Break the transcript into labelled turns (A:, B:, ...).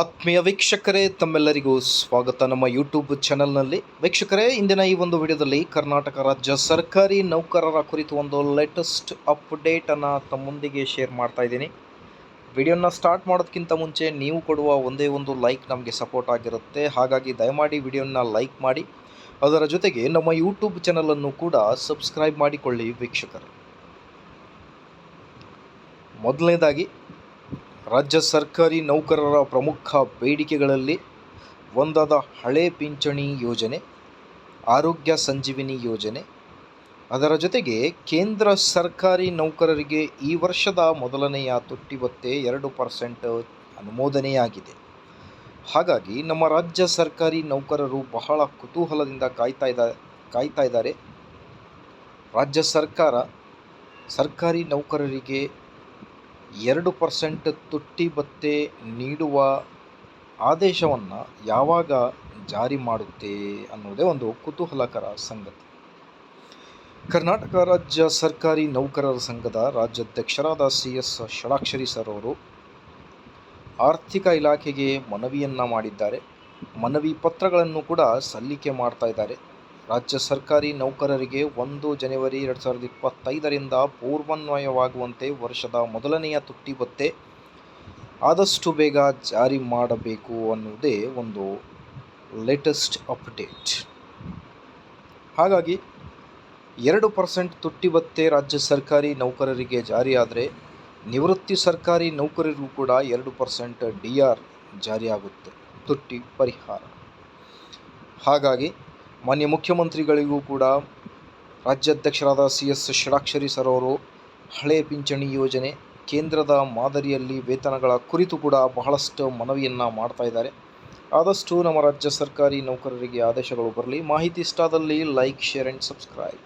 A: ಆತ್ಮೀಯ ವೀಕ್ಷಕರೇ, ತಮ್ಮೆಲ್ಲರಿಗೂ ಸ್ವಾಗತ. ನಮ್ಮ ಯೂಟ್ಯೂಬ್ ಚಾನಲ್ನಲ್ಲಿ ವೀಕ್ಷಕರೇ, ಇಂದಿನ ಈ ಒಂದು ವಿಡಿಯೋದಲ್ಲಿ ಕರ್ನಾಟಕ ರಾಜ್ಯ ಸರ್ಕಾರಿ ನೌಕರರ ಕುರಿತು ಒಂದು ಲೇಟೆಸ್ಟ್ ಅಪ್ಡೇಟನ್ನು ತಮ್ಮೊಂದಿಗೆ ಶೇರ್ ಮಾಡ್ತಾ ಇದ್ದೀನಿ. ವಿಡಿಯೋನ ಸ್ಟಾರ್ಟ್ ಮಾಡೋದಕ್ಕಿಂತ ಮುಂಚೆ ನೀವು ಕೊಡುವ ಒಂದೇ ಒಂದು ಲೈಕ್ ನಮಗೆ ಸಪೋರ್ಟ್ ಆಗಿರುತ್ತೆ. ಹಾಗಾಗಿ ದಯಮಾಡಿ ವಿಡಿಯೋನ ಲೈಕ್ ಮಾಡಿ. ಅದರ ಜೊತೆಗೆ ನಮ್ಮ ಯೂಟ್ಯೂಬ್ ಚಾನಲನ್ನು ಕೂಡ ಸಬ್ಸ್ಕ್ರೈಬ್ ಮಾಡಿಕೊಳ್ಳಿ ವೀಕ್ಷಕರೇ. ಮೊದಲನೇದಾಗಿ ರಾಜ್ಯ ಸರ್ಕಾರಿ ನೌಕರರ ಪ್ರಮುಖ ಬೇಡಿಕೆಗಳಲ್ಲಿ ಒಂದಾದ ಹಳೆ ಪಿಂಚಣಿ ಯೋಜನೆ, ಆರೋಗ್ಯ ಸಂಜೀವಿನಿ ಯೋಜನೆ. ಅದರ ಜೊತೆಗೆ ಕೇಂದ್ರ ಸರ್ಕಾರಿ ನೌಕರರಿಗೆ ಈ ವರ್ಷದ ಮೊದಲನೆಯ ತುಟ್ಟಿ ಭತ್ತೆ ಎರಡು ಪರ್ಸೆಂಟ್ ಅನುಮೋದನೆಯಾಗಿದೆ. ಹಾಗಾಗಿ ನಮ್ಮ ರಾಜ್ಯ ಸರ್ಕಾರಿ ನೌಕರರು ಬಹಳ ಕುತೂಹಲದಿಂದ ಕಾಯ್ತಾ ಇದ್ದ ಕಾಯ್ತಾ ಇದ್ದಾರೆ. ರಾಜ್ಯ ಸರ್ಕಾರ ಸರ್ಕಾರಿ ನೌಕರರಿಗೆ ಎರಡು ಪರ್ಸೆಂಟ್ ತುಟ್ಟಿ ಭತ್ಯೆ ನೀಡುವ ಆದೇಶವನ್ನು ಯಾವಾಗ ಜಾರಿ ಮಾಡುತ್ತೆ ಅನ್ನೋದೇ ಒಂದು ಕುತೂಹಲಕರ ಸಂಗತಿ. ಕರ್ನಾಟಕ ರಾಜ್ಯ ಸರ್ಕಾರಿ ನೌಕರರ ಸಂಘದ ರಾಜ್ಯಾಧ್ಯಕ್ಷರಾದ ಸಿ ಎಸ್ ಷಡಾಕ್ಷರಿ ಸರ್ ಅವರು ಆರ್ಥಿಕ ಇಲಾಖೆಗೆ ಮನವಿಯನ್ನು ಮಾಡಿದ್ದಾರೆ. ಮನವಿ ಪತ್ರಗಳನ್ನು ಕೂಡ ಸಲ್ಲಿಕೆ ಮಾಡ್ತಾ ಇದ್ದಾರೆ. ರಾಜ್ಯ ಸರ್ಕಾರಿ ನೌಕರರಿಗೆ ಒಂದು ಜನವರಿ ಎರಡು ಸಾವಿರದ ಇಪ್ಪತ್ತೈದರಿಂದ ಪೂರ್ವಾನ್ವಯವಾಗುವಂತೆ ವರ್ಷದ ಮೊದಲನೆಯ ತುಟ್ಟಿ ಭತ್ತೆ ಆದಷ್ಟು ಬೇಗ ಜಾರಿ ಮಾಡಬೇಕು ಅನ್ನುವುದೇ ಒಂದು ಲೇಟೆಸ್ಟ್ ಅಪ್ಡೇಟ್ ಹಾಗಾಗಿ ಎರಡು ಪರ್ಸೆಂಟ್ ತುಟ್ಟಿ ಭತ್ತೆ ರಾಜ್ಯ ಸರ್ಕಾರಿ ನೌಕರರಿಗೆ ಜಾರಿಯಾದರೆ ನಿವೃತ್ತಿ ಸರ್ಕಾರಿ ನೌಕರರಿಗೂ ಕೂಡ ಎರಡು ಪರ್ಸೆಂಟ್ ಡಿ ಆರ್ ಜಾರಿಯಾಗುತ್ತೆ. ತುಟ್ಟಿ ಪರಿಹಾರ. ಹಾಗಾಗಿ ಮಾನ್ಯ ಮುಖ್ಯಮಂತ್ರಿಗಳಿಗೂ ಕೂಡ ರಾಜ್ಯಾಧ್ಯಕ್ಷರಾದ ಸಿ ಎಸ್ ಷಡಾಕ್ಷರಿ ಸರ್ ಅವರು ಹಳೆ ಪಿಂಚಣಿ ಯೋಜನೆ, ಕೇಂದ್ರದ ಮಾದರಿಯಲ್ಲಿ ವೇತನಗಳ ಕುರಿತು ಕೂಡ ಬಹಳಷ್ಟು ಮನವಿಯನ್ನು ಮಾಡ್ತಾ ಇದ್ದಾರೆ. ಆದಷ್ಟು ನಮ್ಮ ರಾಜ್ಯ ಸರ್ಕಾರಿ ನೌಕರರಿಗೆ ಆದೇಶಗಳು ಬರಲಿ. ಮಾಹಿತಿ ಇಷ್ಟಾದಲ್ಲಿ ಲೈಕ್ ಶೇರ್ ಆ್ಯಂಡ್ ಸಬ್ಸ್ಕ್ರೈಬ್